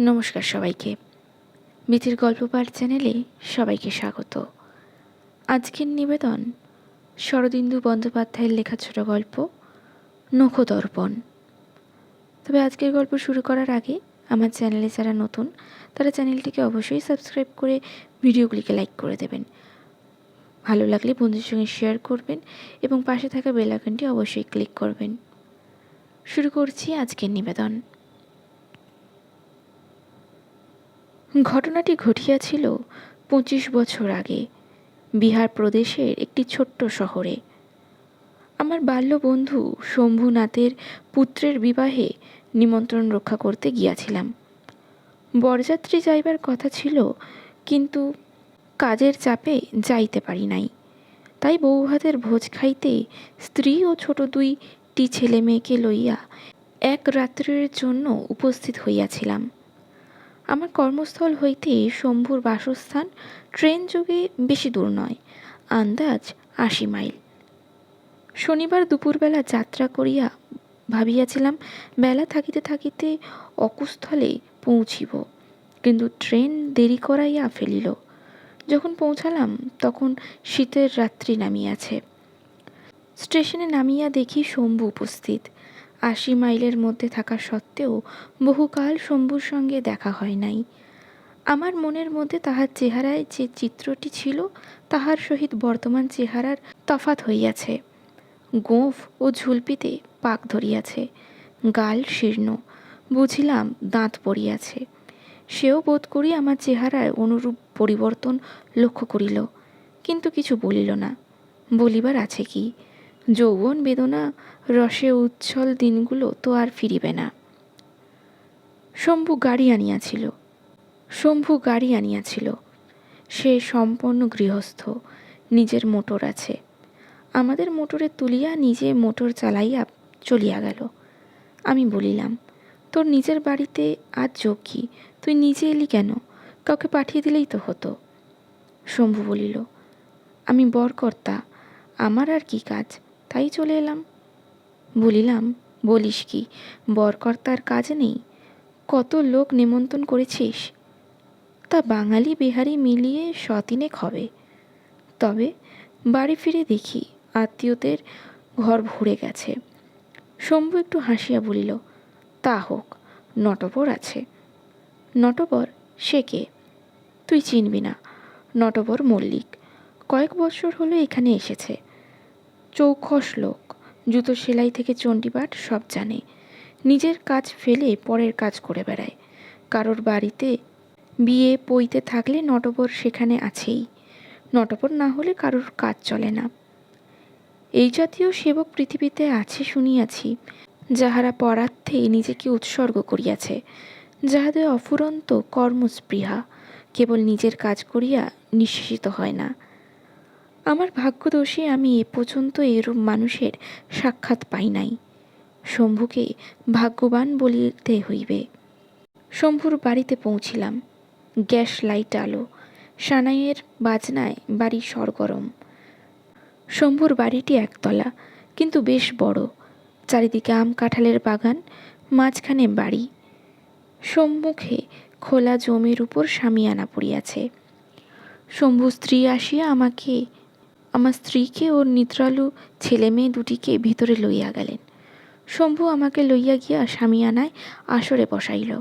নমস্কার সবাইকে। মিথির গল্প পাঠ চ্যানেলে সবাইকে স্বাগত। আজকের নিবেদন শরদিন্দু বন্দ্যোপাধ্যায়ের লেখা ছোট গল্প, নখদর্পণ। তবে আজকের গল্প শুরু করার আগে আমার চ্যানেলে যারা নতুন, তারা চ্যানেলটিকে অবশ্যই সাবস্ক্রাইব করে ভিডিওগুলিকে লাইক করে দেবেন। ভালো লাগলে বন্ধুর সঙ্গে শেয়ার করবেন এবং পাশে থাকা বেল আইকনটি অবশ্যই ক্লিক করবেন। শুরু করছি আজকের নিবেদন। ঘটনাটি ঘটিয়াছিল পঁচিশ বছর আগে, বিহার প্রদেশের একটি ছোট্ট শহরে। আমার বাল্য বন্ধু শম্ভুনাথের পুত্রের বিবাহে নিমন্ত্রণ রক্ষা করতে গিয়াছিলাম। বরযাত্রী যাইবার কথা ছিল, কিন্তু কাজের চাপে যাইতে পারি নাই। তাই বৌভাতের ভোজ খাইতে স্ত্রী ও ছোট দুইটি ছেলে মেয়েকে লইয়া এক রাত্রের জন্য উপস্থিত হইয়াছিলাম। আমার কর্মস্থল হইতে শম্ভুর বাসস্থান ট্রেন যোগে বেশি দূর নয়, আন্দাজ আশি মাইল। শনিবার দুপুরবেলা যাত্রা করিয়া ভাবিয়াছিলাম, বেলা থাকিতে থাকিতে অকুস্থলে পৌঁছিব, কিন্তু ট্রেন দেরি করাইয়া ফেলিল। যখন পৌঁছালাম, তখন শীতের রাত্রি নামিয়াছে। স্টেশনে নামিয়া দেখি শম্ভু উপস্থিত। আশি মাইলের মধ্যে থাকা সত্ত্বেও বহুকাল শম্ভুর সঙ্গে দেখা হয় নাই। আমার মনের মধ্যে তাহার চেহারায় যে চিত্রটি ছিল, তাহার সহিত বর্তমান চেহারার তফাত হইয়াছে। গোঁফ ও ঝুলপিতে পাক ধরিয়াছে, গাল শীর্ণ, বুঝিলাম দাঁত পড়িয়াছে। সেও বোধ করি আমার চেহারায় অনুরূপ পরিবর্তন লক্ষ্য করিল, কিন্তু কিছু বলিল না। বলিবার আছে কি? যৌবন বেদনা রসে উচ্ছল দিনগুলো তো আর ফিরিবে না। শম্ভু গাড়ি আনিয়াছিল। শম্ভু গাড়ি আনিয়াছিল। সে সম্পন্ন গৃহস্থ, নিজের মোটর আছে। আমাদের মোটরে তুলিয়া নিজে মোটর চালাইয়া চলিয়া গেল। আমি বলিলাম, তোর নিজের বাড়িতে আজ কি? তুই নিজে এলি কেন? কাউকে পাঠিয়ে দিলেই তো হতো। শম্ভু বলিল, আমি বরকর্তা, আমার আর কি কাজ? তাই চলে এলাম। বলিলাম, বলিস কি, বরকর্তার কাজ নেই? কত লোক নিমন্ত্রণ করেছিস? তা বাঙালি বিহারি মিলিয়ে শতিনেক হবে। তবে বাড়ি ফিরে দেখি, আত্মীয়দের ঘর ভরে গেছে। শম্ভু একটু হাসিয়া বলিল, তা হোক, নটবর আছে। নটবর? সে কে? তুই চিনবি না, নটবর মল্লিক। কয়েক বছর হলো এখানে এসেছে। চৌখস লোক। জুতো সেলাই থেকে চণ্ডীপাঠ সব জানে। নিজের কাজ ফেলে পরের কাজ করে বেড়ায়। কারোর বাড়িতে বিয়ে পইতে থাকলে নটবর সেখানে আছেই। নটবর না হলে কারোর কাজ চলে না। এই জাতীয় সেবক পৃথিবীতে আছে শুনিয়াছি, যাহারা পরার্থে নিজেকে উৎসর্গ করিয়াছে, যাহাদের অফুরন্ত কর্মস্পৃহা কেবল নিজের কাজ করিয়া নিঃশেষিত হয় না। আমার ভাগ্যদোষে আমি এ পর্যন্ত এরূপ মানুষের সাক্ষাৎ পাই নাই। শম্ভুকে ভাগ্যবান বলিতে হইবে। শম্ভুর বাড়িতে পৌঁছিলাম। গ্যাস লাইট আলো, সানাইয়ের বাজনায় বাড়ি সরগরম। শম্ভুর বাড়িটি একতলা, কিন্তু বেশ বড়। চারিদিকে আম কাঁঠালের বাগান, মাঝখানে বাড়ি। সম্মুখে খোলা জমির উপর সামিয়ানা পড়িয়াছে। শম্ভু স্ত্রী আসিয়া আমাকে আমার স্ত্রীকে ও নিদ্রালু ছেলে মেয়ে দুটিকে ভিতরে লইয়া গেলেন। শম্ভু আমাকে লইয়া গিয়া স্বামীয়ানায় আসরে বসাইল।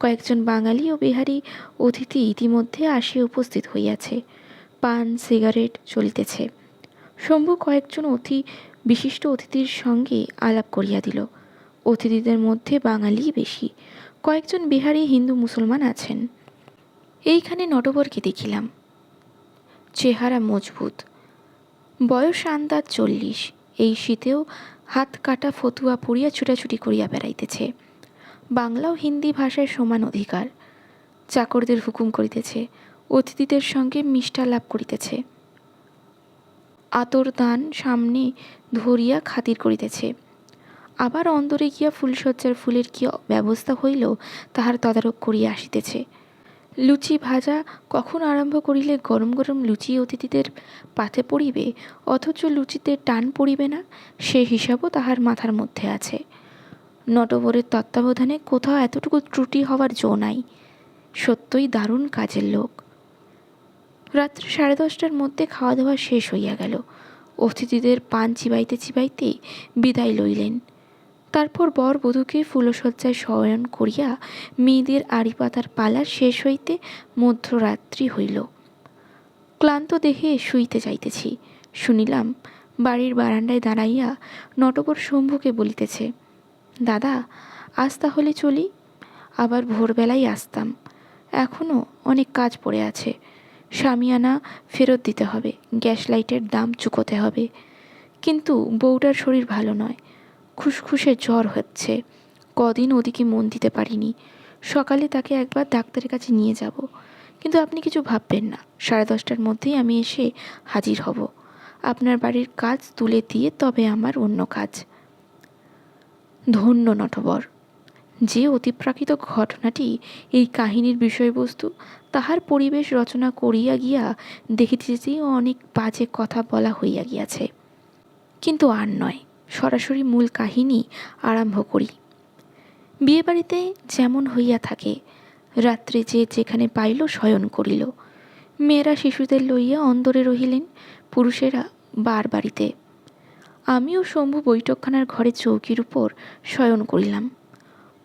কয়েকজন বাঙালি ও বিহারি অতিথি ইতিমধ্যে আসিয়া উপস্থিত হইয়াছে। পান, সিগারেট চলিতেছে। শম্ভু কয়েকজন অতি বিশিষ্ট অতিথির সঙ্গে আলাপ করিয়া দিল। অতিথিদের মধ্যে বাঙালি বেশি। কয়েকজন বিহারি হিন্দু মুসলমান আছেন। এইখানে নটবরকে দেখিলাম। চেহারা মজবুত। বয়স আন্দাজ চল্লিশ। এই শীতেও হাত কাটা ফতুয়া পড়িয়া ছুটাছুটি করিয়া বেড়াইতেছে। বাংলা ও হিন্দি ভাষায় সমান অধিকার। চাকরদের হুকুম করিতেছে, অতিথিদের সঙ্গে মিষ্টালাপ করিতেছে। আতর দান সামনে ধরিয়া খাতির করিতেছে। আবার অন্দরে গিয়া ফুলসজ্জার ফুলের কি ব্যবস্থা হইল, তাহার তদারক করিয়া আসিতেছে। লুচি ভাজা কখন আরম্ভ করিলে গরম গরম লুচি অতিথিদের পাথে পড়িবে? অথচ লুচিতে টান পড়িবে না? সে হিসাবও তাহার মাথার মধ্যে আছে। নটবরের তত্ত্বাবধানে কোথাও এতটুকু ত্রুটি হওয়ার জো নাই। সত্যই দারুণ কাজের লোক। রাত্রি সাড়ে দশটার মধ্যে খাওয়া দাওয়া শেষ হইয়া গেল। অতিথিদের পান চিবাইতে চিবাইতে বিদায় লইলেন। তারপর বর বধূকে ফুলশয্যায় শয়ন করিয়া মেয়েদের আড়ি পাতার পালা শেষ হইতে মধ্যরাত্রি হইল। ক্লান্ত দেহে শুইতে যাইতেছি। শুনিলাম বাড়ির বারান্দায় দাঁড়াইয়া নটবর শম্ভুকে বলিতেছে, দাদা, আজ তাহলে চলি। আবার ভোরবেলায় আসতাম। এখনও অনেক কাজ পড়ে আছে। সামিয়ানা ফেরত দিতে হবে। গ্যাস লাইটের দাম চুকোতে হবে। কিন্তু বউটার শরীর ভালো নয়। খুসখুসে জ্বর হচ্ছে। কদিন ওদিকে মন দিতে পারিনি। সকালে তাকে একবার ডাক্তারের কাছে নিয়ে যাব। কিন্তু আপনি কিছু ভাববেন না। সাড়ে দশটার মধ্যেই আমি এসে হাজির হব। আপনার বাড়ির কাজ তুলে দিয়ে তবে আমার অন্য কাজ। ধন্য নটবর। যে অতিপ্রাকৃত ঘটনাটি, এই কাহিনীর বিষয়বস্তু, তাহার পরিবেশ রচনা করিয়া গিয়া দেখিতেছি অনেক বাজে কথা বলা হইয়া গিয়াছে। কিন্তু আর নয়। সরাসরি মূল কাহিনী আরম্ভ করি। বিয়েবাড়িতে যেমন হইয়া থাকে, রাত্রে যে যেখানে পাইল শয়ন করিল। মেয়েরা শিশুদের লইয়া অন্দরে রহিলেন, পুরুষেরা বার বাড়িতে। আমিও শম্ভু বৈঠকখানার ঘরে চৌকির উপর শয়ন করিলাম।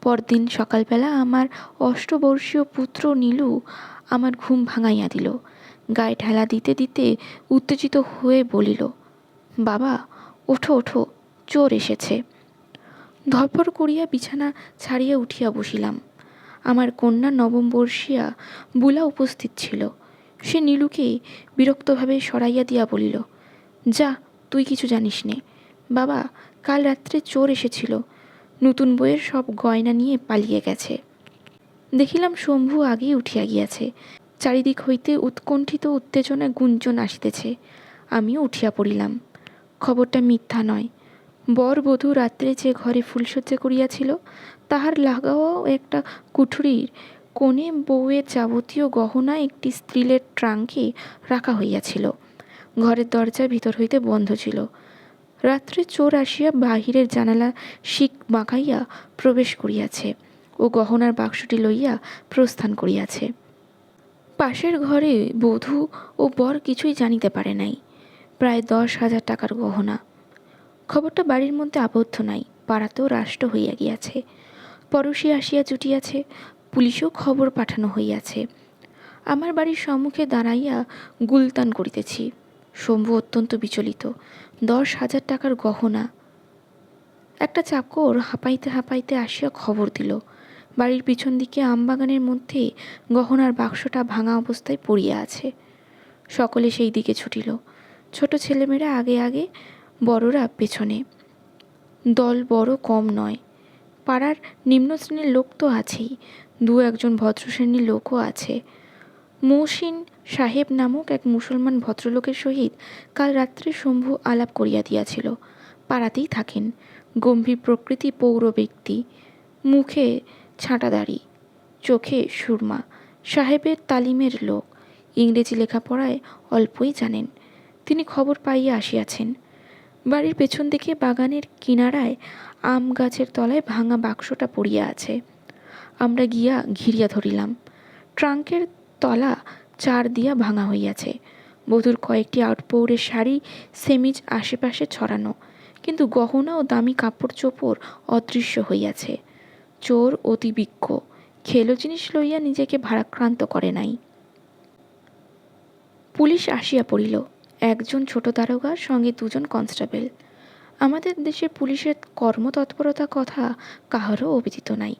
পরদিন সকালবেলা আমার অষ্টবর্ষীয় পুত্র নীলু আমার ঘুম ভাঙাইয়া দিল। গায়ে ঠেলা দিতে দিতে উত্তেজিত হয়ে বলিল, বাবা, ওঠো ওঠো। চোর এসেছে। ধরপর করিয়া বিছানা ছাড়িয়া উঠিয়া বসিলাম। আমার কন্যা নবম বর্ষিয়া বুলা উপস্থিত ছিল। সে নীলুকে বিরক্তভাবে সরাইয়া দিয়া বলিল, যা, তুই কিছু জানিস নে বাবা, কাল রাত্রে চোর এসেছিল। নতুন বইয়ের সব গয়না নিয়ে পালিয়ে গেছে। দেখিলাম শম্ভু আগেই উঠিয়া গিয়াছে। চারিদিক হইতে উৎকণ্ঠিত উত্তেজনা গুঞ্জন আসিতেছে। আমিও উঠিয়া পড়িলাম। খবরটা মিথ্যা নয়। বর বধূ রাত্রে যে ঘরে ফুলসজ্জা করিয়াছিল, তাহার লাগাও একটা কুঠুরির কোণে বউয়ের যাবতীয় গহনা একটি স্ত্রীলের ট্রাঙ্কে রাখা হইয়াছিল। ঘরের দরজা ভিতর হইতে বন্ধ ছিল। রাত্রে চোর আসিয়া বাহিরের জানালা শিক বাঁকাইয়া প্রবেশ করিয়াছে ও গহনার বাক্সটি লইয়া প্রস্থান করিয়াছে। পাশের ঘরে বধূ ও বর কিছুই জানিতে পারে নাই। প্রায় দশ হাজার টাকার গহনা। খবরটা বাড়ির মধ্যে আবদ্ধ নাই, পাড়াতেও রাষ্ট্র হইয়া গিয়াছে। পড়শি আসিয়া জুটিয়াছে, পুলিশেও খবর পাঠানো হইয়াছে। আমার বাড়ির সম্মুখে দাঁড়াইয়া গুলতান করিতেছি। শম্ভু অত্যন্ত বিচলিত, দশ হাজার টাকার গহনা। একটা চাকর হাঁপাইতে হাঁপাইতে আসিয়া খবর দিল, বাড়ির পিছন দিকে আমবাগানের মধ্যে গহনার বাক্সটা ভাঙা অবস্থায় পড়িয়া আছে। সকলে সেই দিকে ছুটিল। ছোট ছেলেমেয়েরা আগে আগে বড়রা পেছনে। দল বড় কম নয়। পাড়ার নিম্ন শ্রেণির লোক তো আছেই। দু একজন ভদ্রশ্রেণীর লোকও আছে। মৌসিন সাহেব নামক এক মুসলমান ভদ্রলোকের সহিত কাল রাত্রে শম্ভু আলাপ করিয়া দিয়াছিল। পাড়াতেই থাকেন। গম্ভীর প্রকৃতি পৌর ব্যক্তি। মুখে ছাঁটাদাড়ি। চোখে সুরমা। সাহেবের তালিমের লোক। ইংরেজি লেখাপড়ায় অল্পই জানেন। তিনি খবর পাইয়া আসিয়াছেন। বাড়ির পেছন দিকে বাগানের কিনারায় আম গাছের তলায় ভাঙা বাক্সটা পড়িয়া আছে। আমরা গিয়া ঘিরিয়া ধরিলাম। ট্রাঙ্কের তলা চার দিয়া ভাঙা হইয়াছে। বধূর কয়েকটি আউটপৌরের শাড়ি, সেমিজ আশেপাশে ছড়ানো, কিন্তু গহনা ও দামি কাপড় চোপড় অদৃশ্য হইয়াছে। চোর অতি বিজ্ঞ খেলো জিনিস লইয়া নিজেকে ভারাক্রান্ত করে নাই। পুলিশ আসিয়া পড়িল। একজন ছোট দারোগা, সঙ্গে দুজন কনস্টেবল। আমাদের দেশের পুলিশের কর্মতৎপরতা কথা কাহারও অভিজিত নাই।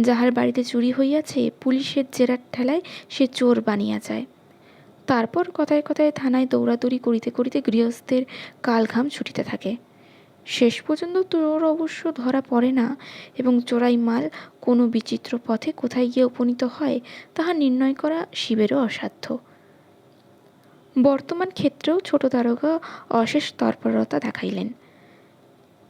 যাহার বাড়িতে চুরি হইয়াছে, পুলিশের জেরার ঠেলায় সে চোর বানিয়া যায়। তারপর কথায় কথায় থানায় দৌড়াদৌড়ি করিতে করিতে গৃহস্থের কালঘাম ছুটিতে থাকে। শেষ পর্যন্ত চোর অবশ্য ধরা পড়ে না এবং চোরাই মাল কোনো বিচিত্র পথে কোথায় গিয়ে উপনীত হয়, তাহা নির্ণয় করা শিবেরও অসাধ্য। বর্তমান ক্ষেত্রেও ছোট তারকা অশেষ তৎপরতা দেখাইলেন।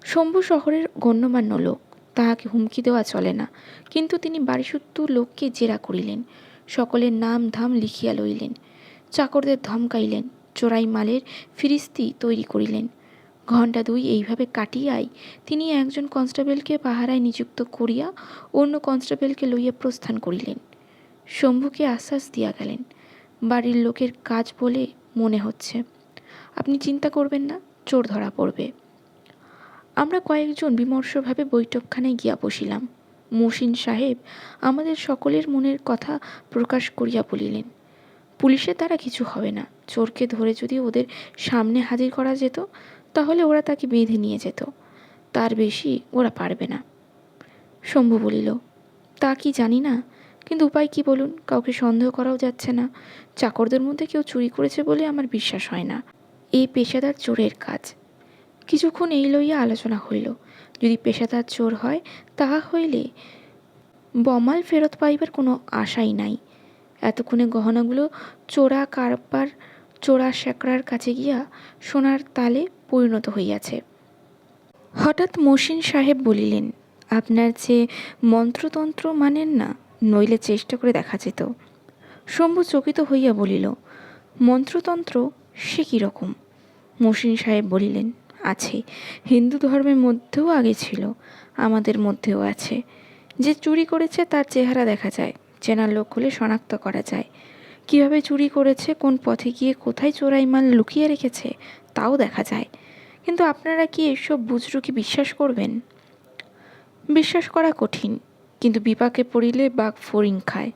শম্ভু শহরের গণ্যমান্য লোক, তাহাকে হুমকি দেওয়া চলে না, কিন্তু তিনি বাড়িসুদ্ধ লোককে জেরা করিলেন, সকলের নাম ধাম লিখিয়া লইলেন, চাকরদের ধমকাইলেন, চোরাই মালের ফিরিস্তি তৈরি করিলেন। ঘণ্টা দুই এইভাবে কাটিয়াই তিনি একজন কনস্টেবলকে পাহারায় নিযুক্ত করিয়া অন্য কনস্টেবলকে লইয়া প্রস্থান করিলেন। শম্ভুকে আশ্বাস দিয়া গেলেন, বাড়ির লোকের কাজ বলে মনে হচ্ছে। আপনি চিন্তা করবেন না, চোর ধরা পড়বে। আমরা কয়েকজন বিমর্ষভাবে বৈঠকখানায় গিয়া বসিলাম। মসিন সাহেব আমাদের সকলের মনের কথা প্রকাশ করিয়া বলিলেন পুলিশের দ্বারা কিছু হবে না। চোরকে ধরে যদি ওদের সামনে হাজির করা যেত, তাহলে ওরা তাকে বেঁধে নিয়ে যেত। তার বেশি ওরা পারবে না। শম্ভু বলিল, তা কি জানি না? কিন্তু উপায় কি বলুন? কাউকে সন্দেহ করাও যাচ্ছে না। চাকরদের মধ্যে কেউ চুরি করেছে বলে আমার বিশ্বাস হয় না। এই পেশাদার চোরের কাজ। কিছুক্ষণ এই লইয়া আলোচনা হইল। যদি পেশাদার চোর হয়, তাহা হইলে বমাল ফেরত পাইবার কোনো আশাই নাই। এতক্ষণে গহনাগুলো চোরা কারবার, চোরা শ্যাকরার কাছে গিয়া সোনার তালে পরিণত হইয়াছে। হঠাৎ মসিন সাহেব বলিলেন, আপনার যে মন্ত্রতন্ত্র মানেন না? নইলে চেষ্টা করে দেখা যেত। শম্ভু চকিত হইয়া বলিল, মন্ত্রতন্ত্র, সে কীরকম মসিন সাহেব বলিলেন, আছে। হিন্দু ধর্মের মধ্যেও আগে ছিল, আমাদের মধ্যেও আছে। যে চুরি করেছে তার চেহারা দেখা যায়, চেনার লোক হলে শনাক্ত করা যায়। কীভাবে চুরি করেছে, কোন পথে গিয়ে কোথায় চোরাই মাল লুকিয়ে রেখেছে, তাও দেখা যায়। কিন্তু আপনারা কি এসব বুজরুকি বিশ্বাস করবেন? বিশ্বাস করা কঠিন। কিন্তু বিপাকে পড়িলে বাঘ ফড়িং খায়।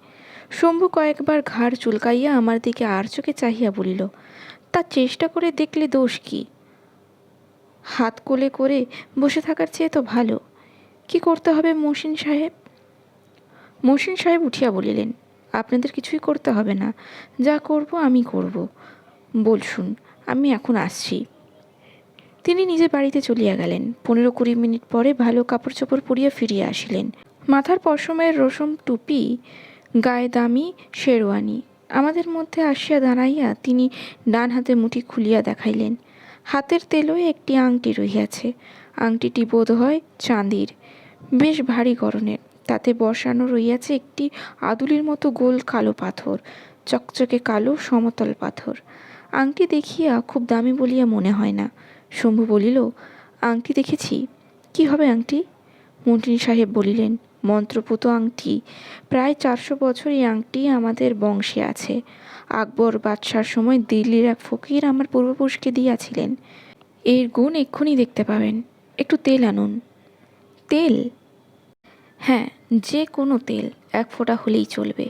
শম্ভু কয়েকবার ঘাড় চুলকাইয়া আমার দিকে আর চোখে চাহিয়া বলিল, তা চেষ্টা করে দেখলে দোষ কি? হাত কোলে করে বসে থাকার চেয়ে তো ভালো। কি করতে হবে মহসিন সাহেব? মহসিন সাহেব উঠিয়া বলিলেন, আপনাদের কিছুই করতে হবে না। যা করব আমি করব। বলশুন আমি এখন আসছি। তিনি নিজে বাড়িতে চলিয়া গেলেন। পনেরো কুড়ি মিনিট পরে ভালো কাপড় চোপড় পরিয়া ফিরিয়া আসিলেন। মাথার পশমের রসম টুপি, গায়ে দামি শেরওয়ানি। আমাদের মধ্যে আসিয়া দাঁড়াইয়া তিনি ডান হাতে মুঠি খুলিয়া দেখাইলেন। হাতের তেলোয় একটি আংটি রহিয়াছে। আংটিটি বোধ হয় চাঁদির। বেশ ভারী গরনের তাতে বসানো রইয়াছে একটি আদুলির মতো গোল কালো পাথর, চকচকে কালো সমতল পাথর। আংটি দেখিয়া খুব দামি বলিয়া মনে হয় না। শম্ভু বলিল, আংটি দেখেছি। কি হবে আংটি? মন্ত্রী সাহেব বলিলেন মন্ত্রপুত আংটি। প্রায় চারশো বছর এই আংটি আমাদের বংশে আছে। আকবর বাদশার সময় দিল্লির এক ফকির আমার পূর্বপুরুষকে দিয়াছিলেন। এর গুণ এক্ষুনি দেখতে পাবেন। একটু তেল আনুন। তেল? হ্যাঁ যে কোনো তেল, এক ফোঁটা হলেই চলবে।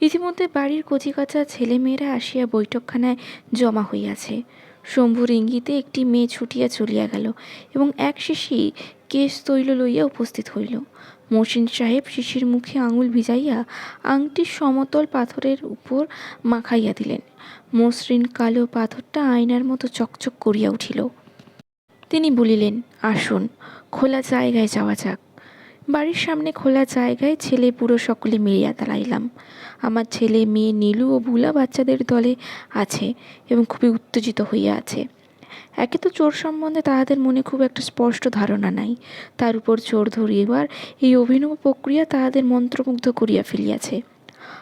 ইতিমধ্যে বাড়ির কচিকাচা ছেলেমেয়েরা আসিয়া বৈঠকখানায় জমা হইয়াছে। শম্ভুর ইঙ্গিতে একটি মেয়ে ছুটিয়া চলিয়া গেল এবং এক শিশি কেশ তৈল লইয়া উপস্থিত হইল। মসিন সাহেব শিশির মুখে আঙুল ভিজাইয়া আংটির সমতল পাথরের উপর মাখাইয়া দিলেন। মসৃণ কালো পাথরটা আয়নার মতো চকচক করিয়া উঠিল। তিনি বলিলেন, আসুন, খোলা জায়গায় যাওয়া যাক। বাড়ির সামনে খোলা জায়গায় ছেলে পুরো সকলে মিলিয়া দাঁড়াইলাম। আমার ছেলে, মেয়ে নীলু ও বুলা বাচ্চাদের দলে আছে এবং খুবই উত্তেজিত হইয়া আছে। একে তো চোর সম্বন্ধে তাহাদের মনে খুব একটা স্পষ্ট ধারণা নাই। তার উপর চোর ধরিবার এই অভিনব প্রক্রিয়া তাহাদের মন্ত্রমুগ্ধ করিয়া ফেলিয়াছে।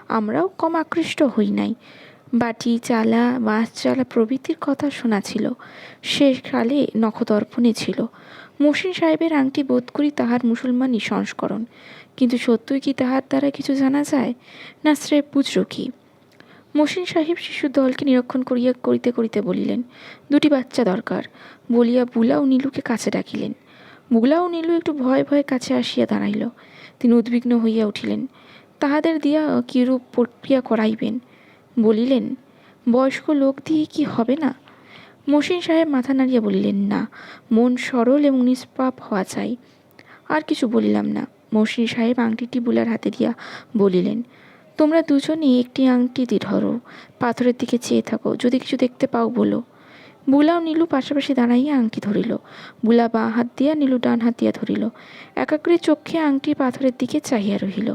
আমরাও কম আকৃষ্ট হই নাই। বাটি চালা মাছ চালা প্রভৃতির কথা শোনা ছিল। কালে নখদর্পণে ছিল। মসিন সাহেবের আংটি বোধ করি তাহার মুসলমানই সংস্করণ। কিন্তু সত্যই কি তাহার দ্বারা কিছু জানা যায়? না স্রেফ বুঝল কি মসিন সাহেব শিশুর দলকে নিরীক্ষণ করিয়া করিতে করিতে বলিলেন, দুটি বাচ্চা দরকার। বলিয়া বুলা ও নীলুকে কাছে ডাকিলেন। বুলা ও নীলু একটু ভয়ে ভয়ে কাছে আসিয়া দাঁড়াইল। তিনি উদ্বিগ্ন হইয়া উঠিলেন। তাহাদের দিয়া কিরূপ প্রক্রিয়া করাইবেন? বলিলেন, বয়স্ক লোক দিয়ে কি হবে না? মসিন সাহেব মাথা নাড়িয়া বলিলেন, না, মন সরল এবং নিষ্পাপ হওয়া চাই। আর কিছু বলিলাম না। মসিন সাহেব আংটিটি বুলার হাতে দিয়া বলিলেন তোমরা দুজনেই একটি আংটি ধরো, পাথরের দিকে চেয়ে থাকো, যদি কিছু দেখতে পাও বলো। বুলা ও নীলু পাশাপাশি দাঁড়াইয়া আংটি ধরিল। বুলা বাঁ হাত দিয়া, নীলু ডান হাত দিয়া ধরিল। একাগ্রে চক্ষে আংটি পাথরের দিকে চাহিয়া রহিল।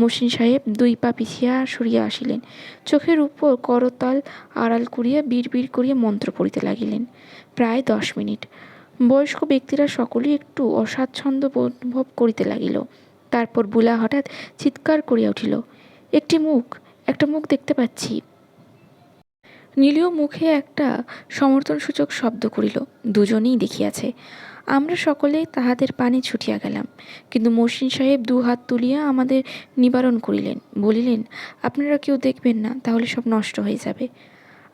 মসিন সাহেব দুই পা পিছিয়া সরিয়া আসিলেন। চোখের উপর করতাল আড়াল করিয়া বিড় বিড় করিয়া মন্ত্র পড়িতে লাগিলেন। প্রায় দশ মিনিট। বয়স্ক ব্যক্তিরা সকলেই একটু অস্বাচ্ছন্দ্য অনুভব করিতে লাগিল। তারপর বুলা হঠাৎ চিৎকার করিয়া উঠিল। একটি মুখ, একটা মুখ দেখতে পাচ্ছি। নীলীয় মুখে একটা সমর্থনসূচক শব্দ করিল, দুজনেই দেখিয়াছে। আমরা সকলেই তাহাদের পানে ছুটিয়া গেলাম, কিন্তু মসিন সাহেব দু হাত তুলিয়া আমাদের নিবারণ করিলেন, বলিলেন, আপনারা কেউ দেখবেন না, তাহলে সব নষ্ট হয়ে যাবে।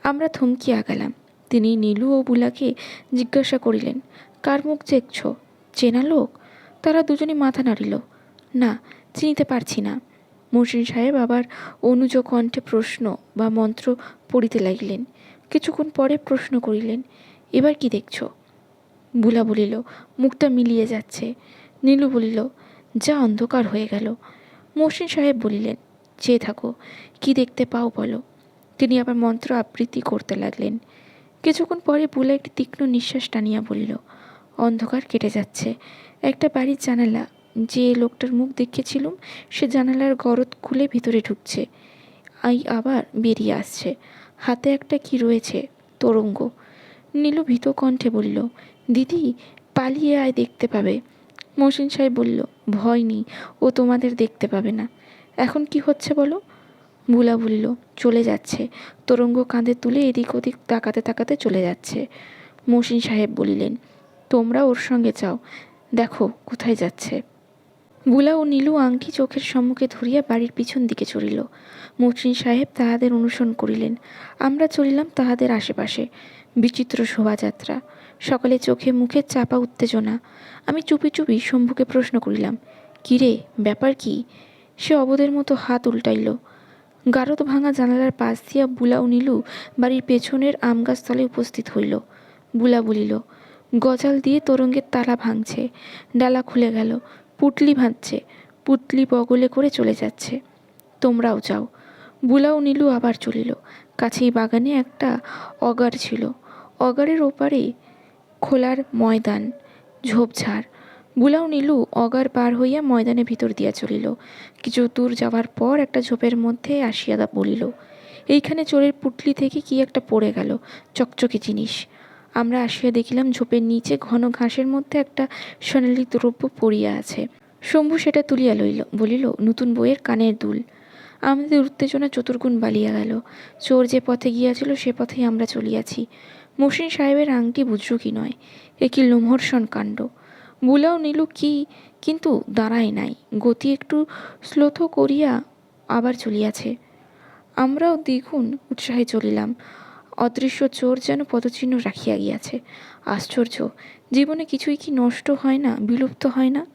আমরা থমকিয়া গেলাম। তিনি নীলু ও বুলাকে জিজ্ঞাসা করিলেন, কার মুখ দেখছ? চেনা লোক? তারা দুজনে মাথা নাড়িল, না, চিনিতে পারছি না। মসিন সাহেব আবার অনুজ কণ্ঠে প্রশ্ন বা মন্ত্র পড়িতে লাগিলেন। কিছুক্ষণ পরে প্রশ্ন করিলেন, এবার কি দেখছ? বুলা বলিল, মুখটা মিলিয়ে যাচ্ছে। নীলু বলিল, যা অন্ধকার হয়ে গেল। মসিন সাহেব বলিলেন, চেয়ে থাকো, কি দেখতে পাও বলো। তিনি আবার মন্ত্র আবৃত্তি করতে লাগলেন। কিছুক্ষণ পরে বুলা একটি তীক্ষ্ণ নিঃশ্বাস টানিয়া বলিল, অন্ধকার কেটে যাচ্ছে। একটা বাড়ির জানালা যে লোকটার মুখ দেখেছিলুম, সে জানালার গরদ খুলে ভিতরে ঢুকছে। আই আবার বেরিয়ে আসছে। হাতে একটা কি রয়েছে? তরঙ্গ। নীলু ভীত কণ্ঠে বলল, দিদি, পালিয়ে আয় দেখতে পাবে। মহসিন সাহেব বলল, ভয় নেই, ও তোমাদের দেখতে পাবে না। এখন কি হচ্ছে বলো? বুলা বলিল, চলে যাচ্ছে। তরঙ্গ কাঁধে তুলে এদিক ওদিক তাকাতে তাকাতে চলে যাচ্ছে। মহসিন সাহেব বলিলেন, তোমরা ওর সঙ্গে চাও দেখো কোথায় যাচ্ছে। বুলা ও নীলু আংটি চোখের সম্মুখে ধরিয়া বাড়ির পিছন দিকে চলিল। মসৃণ সাহেব তাহাদের অনুসরণ করিলেন। আমরা চলিলাম তাহাদের আশেপাশে। বিচিত্র শোভাযাত্রা। সকালে চোখে মুখে চাপা উত্তেজনা। আমি চুপি চুপি শম্ভুকে প্রশ্ন করিলাম, কিরে, ব্যাপার কি? সে অবদের মতো হাত উল্টাইল, গারদ ভাঙা জানালার পাশ দিয়া বুলা ও নীলু বাড়ির পেছনের আম গাছতলে উপস্থিত হইল। বুলা বলিল, গজাল দিয়ে তরঙ্গের তালা ভাঙছে। ডালা খুলে গেল। পুটলি ভাঁজছে পুতলি বগলে করে চলে যাচ্ছে। তোমরাও যাও। বুলাও নীলু আবার চলিল। কাছেই বাগানে একটা অগার ছিল। অগারের ওপারে খোলার ময়দান ঝোপঝাড় বুলাও নীলু অগার পার হইয়া ময়দানে ভিতর দিয়া চলিল। কিছু দূর যাওয়ার পর একটা ঝোপের মধ্যে আসিয়া বলিল, এইখানে চোরের পুটলি থেকে কি একটা পড়ে গেল? চকচকে জিনিস। আমরা আসিয়া দেখিলাম ঝোপের নিচে ঘন ঘাসের মধ্যে একটা সোনালি দ্রব্য পড়িয়া আছে। শম্ভু সেটা তুলিয়া লইল, বলিল, নতুন বইয়ের কানের দুল। আমাদের উত্তেজনা চতুর্গুণ বালিয়া গেল। চোর যে পথে গিয়াছিল, সে পথেই আমরা চলিয়াছি। মসিন সাহেবের আংটি বুঝল কি নয় এ কি লোমহর্ষণ কাণ্ড। বুলাও নীলু কি, কিন্তু দাঁড়ায় নাই। গতি একটু শ্লোথ করিয়া আবার চলিয়াছে। আমরাও দ্বিগুণ উৎসাহে চলিলাম। অদৃশ্য চোর যেন পদচিহ্ন রাখিয়া গিয়াছে। আশ্চর্য, জীবনে কিছুই কি নষ্ট হয় না, বিলুপ্ত হয় না?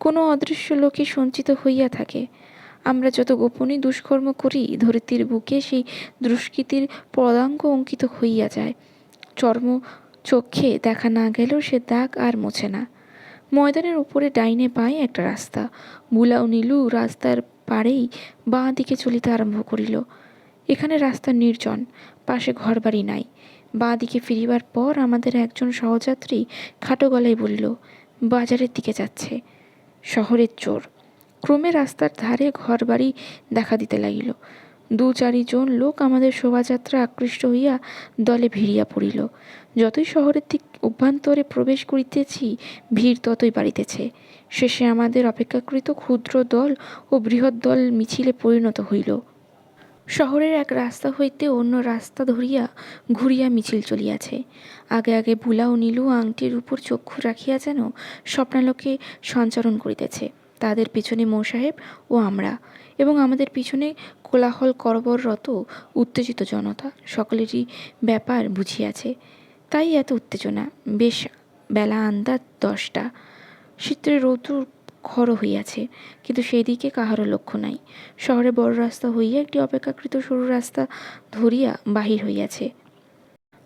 কোনো অদৃশ্য লোকে সঞ্চিত হইয়া থাকে। আমরা যত গোপনে দুষ্কর্ম করি, ধরিত্রীর বুকে সেই দুষ্কৃতির পদাঙ্গ অঙ্কিত হইয়া যায়। চর্ম চক্ষে দেখা না গেলেও সে দাগ আর মোছে না। ময়দানের উপরে ডাইনে পায়ে একটা রাস্তা। বুলা ও নীলু রাস্তার পাড়েই বাঁ দিকে চলিতে আরম্ভ করিল। এখানে রাস্তা নির্জন। পাশে ঘরবাড়ি নাই। বাঁ দিকে ফিরিবার পর আমাদের একজন সহযাত্রী খাটো গলায় বলিল, বাজারের দিকে যাচ্ছে। শহরের চোর। ক্রমে রাস্তার ধারে ঘরবাড়ি দেখা দিতে লাগিল। দু চারিজন লোক আমাদের শোভাযাত্রা আকৃষ্ট হইয়া দলে ভিড়িয়া পড়িল। যতই শহরের দিক অভ্যন্তরে প্রবেশ করিতেছি, ভিড় ততই বাড়িতেছে। শেষে আমাদের অপেক্ষাকৃত ক্ষুদ্র দল ও বৃহৎ দল মিছিলে পরিণত হইল। শহরের এক রাস্তা হইতে অন্য রাস্তা ধরিয়া ঘুরিয়া মিছিল চলিয়াছে। আগে আগে বুলা ও নীলু আংটির উপর চক্ষু রাখিয়া যেন স্বপ্নালোকে সঞ্চারণ করিতেছে। তাদের পিছনে মোসাহেব ও আমরা এবং আমাদের পিছনে কোলাহল করবররত উত্তেজিত জনতা সকলেরই ব্যাপার বুঝিয়াছে। তাই এত উত্তেজনা। বেশ বেলা আন্দাজ দশটা। শীতের রৌদ্র খড় হইয়াছে, কিন্তু সেই দিকে কাহারও লক্ষ্য নাই। শহরে বড় রাস্তা হইয়া একটি অপেক্ষাকৃত সরু রাস্তা ধরিয়া বাহির হইয়াছে।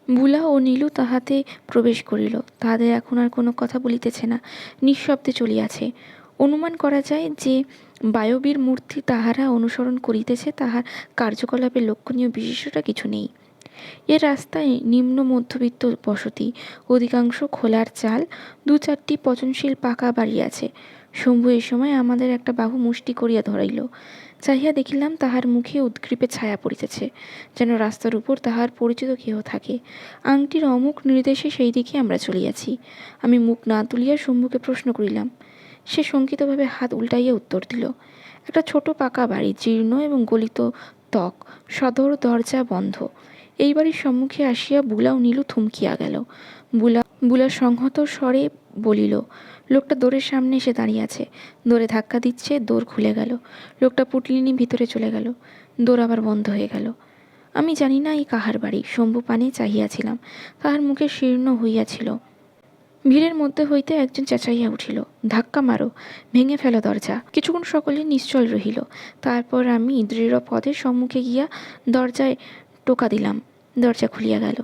বুলা ও নীলু তাহাতে প্রবেশ করিল। তাহাদের এখন আর কোনো কথা বলিতেছে না, নিঃশব্দে চলিয়াছে। অনুমান করা যায় যে বায়বীর মূর্তি তাহারা অনুসরণ করিতেছে, তাহার কার্যকলাপে লক্ষণীয় বিশেষটা কিছু নেই। এ রাস্তায় নিম্ন মধ্যবিত্ত বসতি, অধিকাংশ খোলার চাল দু চারটি পচনশীল পাকা বাড়ি আছে। শম্ভু এ সময় আমাদের একটা বাহু মুষ্টি করিয়া ধরাইল। চাহিয়া দেখিলাম তাহার মুখে উদ্গ্রীপে ছায়া পড়িতেছে, যেন রাস্তার উপর তাহার পরিচিত কেহ থাকে। আংটির অমুক নির্দেশে সেই দিকে আমরা চলিয়াছি। আমি মুখ না তুলিয়া শম্ভুকে প্রশ্ন করিলাম। সে শঙ্কিতভাবে হাত উল্টাইয়া উত্তর দিল, একটা ছোট পাকা বাড়ি, জীর্ণ এবং গলিত ত্বক, সদর দরজা বন্ধ। এই বাড়ির সম্মুখে আসিয়া বুলাও নীলু থমকিয়া গেল। বুলা বুলা সংহত স্বরে বলিল লোকটা দোরের সামনে এসে দাঁড়িয়ে আছে। দোরে ধাক্কা দিচ্ছে দোর খুলে গেল। লোকটা পুটলিনি ভিতরে চলে গেল। দোর আবার বন্ধ হয়ে গেল। আমি জানি না এই কাহার বাড়ি। শম্ভু পানে চাহিয়াছিলাম। তাহার মুখে শীর্ণ হইয়াছিল। ভিড়ের মধ্যে হইতে একজন চেঁচাইয়া উঠিল, ধাক্কা মারো, ভেঙে ফেলো দরজা। কিছুক্ষণ সকলে নিশ্চল রহিল। তারপর আমি দৃঢ় পদের সম্মুখে গিয়া দরজায় টোকা দিলাম। দরজা খুলিয়া গেল।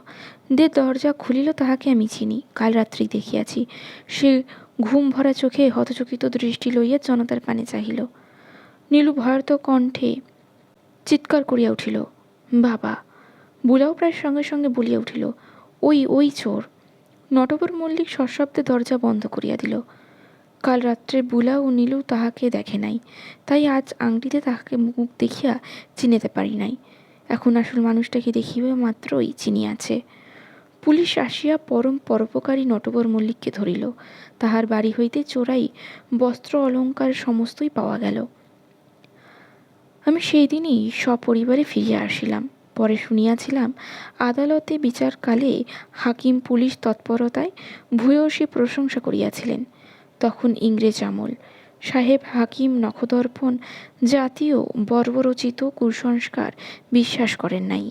দে দরজা খুলিল তাহাকে আমি চিনি। কাল রাত্রি দেখিয়াছি। সে ঘুম ভরা চোখে হতচকিত দৃষ্টি লইয়া জনতার পানে চাহিল। নীলু ভয়ার্ত কণ্ঠে চিৎকার করিয়া উঠিল, বাবা, বুলাও প্রায় সঙ্গে সঙ্গে বলিয়া উঠিল, ওই ওই চোর। নটবর মল্লিক সশব্দে দরজা বন্ধ করিয়া দিল। কাল রাত্রে বুলা ও নীলু তাহাকে দেখে নাই, তাই আজ আংটিতে তাহাকে মুখ দেখিয়া চিনিতে পারি নাই। এখন আসল মানুষটাকে দেখিবে মাত্রই চিনিয়াছে পুলিশ আসিয়া পরম পরোপকারী নটবর মল্লিককে ধরিল। তাহার বাড়ি হইতে চোরাই বস্ত্র অলঙ্কার সমস্তই পাওয়া গেল। আমি সেই দিনই সপরিবারে ফিরিয়া আসিলাম। পরে শুনিয়াছিলাম, আদালতে বিচারকালে হাকিম পুলিশ তৎপরতায় ভূয়সী প্রশংসা করিয়াছিলেন। তখন ইংরেজ আমল, সাহেব হাকিম নখদর্পণ জাতীয় বর্বরচিত কুসংস্কার বিশ্বাস করেন নাই।